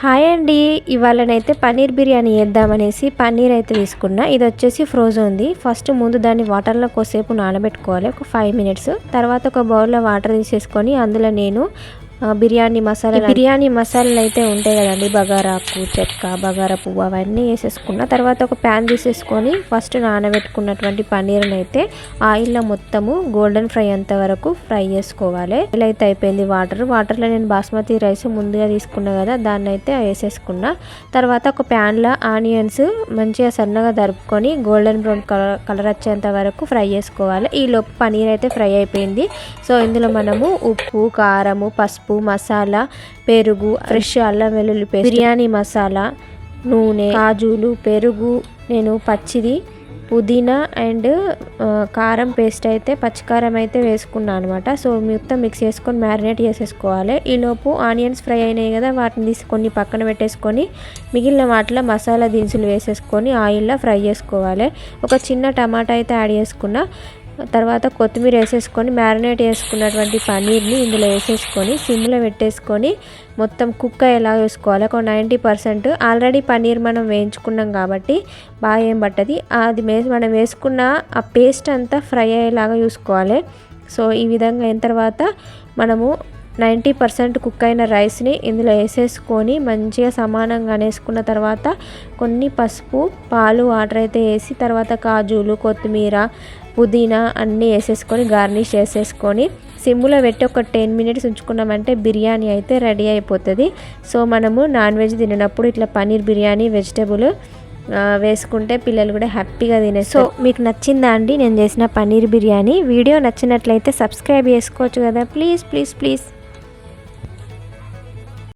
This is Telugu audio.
హాయ్ అండి. ఇవాళనైతే పన్నీర్ బిర్యానీ చేద్దామనేసి పన్నీర్ అయితే తీసుకున్నా. ఇది వచ్చేసి ఫ్రోజన్ ఉంది ఫస్ట్ ముందు దాన్ని వాటర్లో కొద్దిసేపు నానబెట్టుకోవాలి. ఒక ఫైవ్ మినిట్స్. తర్వాత ఒక బౌల్లో వాటర్ తీసేసుకొని అందులో నేను బిర్యానీ మసాలా బిర్యానీ మసాలాలు అయితే ఉంటాయి కదండి. బగారాకు చెక్క బగారా పువ్వు అవన్నీ వేసేసుకున్న తర్వాత ఒక ప్యాన్ తీసేసుకొని ఫస్ట్ నానబెట్టుకున్నటువంటి పన్నీర్ని అయితే ఆయిల్లో మొత్తము గోల్డెన్ ఫ్రై అంత వరకు ఫ్రై చేసుకోవాలి. ఇలా అయితే అయిపోయింది వాటర్. వాటర్లో నేను బాస్మతి రైస్ ముందుగా తీసుకున్నా కదా దాన్ని అయితే వేసేసుకున్నా. తర్వాత ఒక ప్యాన్లో ఆనియన్స్ మంచిగా సన్నగా దరుపుకొని గోల్డెన్ బ్రౌన్ కలర్ కలర్ వచ్చేంత వరకు ఫ్రై చేసుకోవాలి. ఈ లోపు పన్నీర్ అయితే ఫ్రై అయిపోయింది. సో ఇందులో మనము ఉప్పు కారము పసుపు మసాలా పెరుగు ఫ్రెష్ అల్లం వెల్లుల్లి పేస్ట్ బిర్యానీ మసాలా నూనె కాజులు పెరుగు నేను పచ్చిది పుదీనా అండ్ కారం పేస్ట్ అయితే పచ్చికారం అయితే వేసుకున్నాను అనమాట. సో మొత్తం మిక్స్ చేసుకొని మ్యారినేట్ చేసేసుకోవాలి. ఈలోపు ఆనియన్స్ ఫ్రై అయినాయి కదా వాటిని తీసుకొని పక్కన పెట్టేసుకొని మిగిలిన వాటిలో మసాలా దినుసులు వేసేసుకొని ఆయిల్లో ఫ్రై చేసుకోవాలి. ఒక చిన్న టమాటా అయితే యాడ్ చేసుకున్న. తర్వాత కొత్తిమీర వేసేసుకొని మ్యారినేట్ చేసుకున్నటువంటి పన్నీర్ని ఇందులో వేసేసుకొని సిమ్లో పెట్టేసుకొని మొత్తం కుక్ ఎలా వేసుకోవాలి. ఒక నైంటీ పర్సెంట్ ఆల్రెడీ పన్నీర్ మనం వేయించుకున్నాం కాబట్టి బాగా ఏం పట్టది. అది మే- మనం వేసుకున్న ఆ పేస్ట్ అంతా ఫ్రై అయ్యేలాగా చూసుకోవాలి. సో ఈ విధంగా అయిన తర్వాత మనము నైంటీ పర్సెంట్ కుక్ అయిన రైస్ని ఇందులో వేసేసుకొని మంచిగా సమానంగా వేసుకున్న తర్వాత కొన్ని పసుపు పాలు వాటర్ అయితే వేసి తర్వాత కాజులు కొత్తిమీర పుదీనా అన్నీ వేసేసుకొని గార్నిష్ చేసేసుకొని సిమ్లో పెట్టి ఒక టెన్ మినిట్స్ ఉంచుకున్నామంటే బిర్యానీ అయితే రెడీ అయిపోతుంది. సో మనము నాన్ వెజ్ తినప్పుడు ఇట్లా పన్నీర్ బిర్యానీ వెజిటేబుల్ వేసుకుంటే పిల్లలు కూడా హ్యాపీగా తినేస్తారు. సో మీకు నచ్చిందా అండి? నేను చేసిన పన్నీర్ బిర్యానీ. వీడియో నచ్చినట్లయితే సబ్స్క్రైబ్ చేసుకోవచ్చు కదా. Please please please.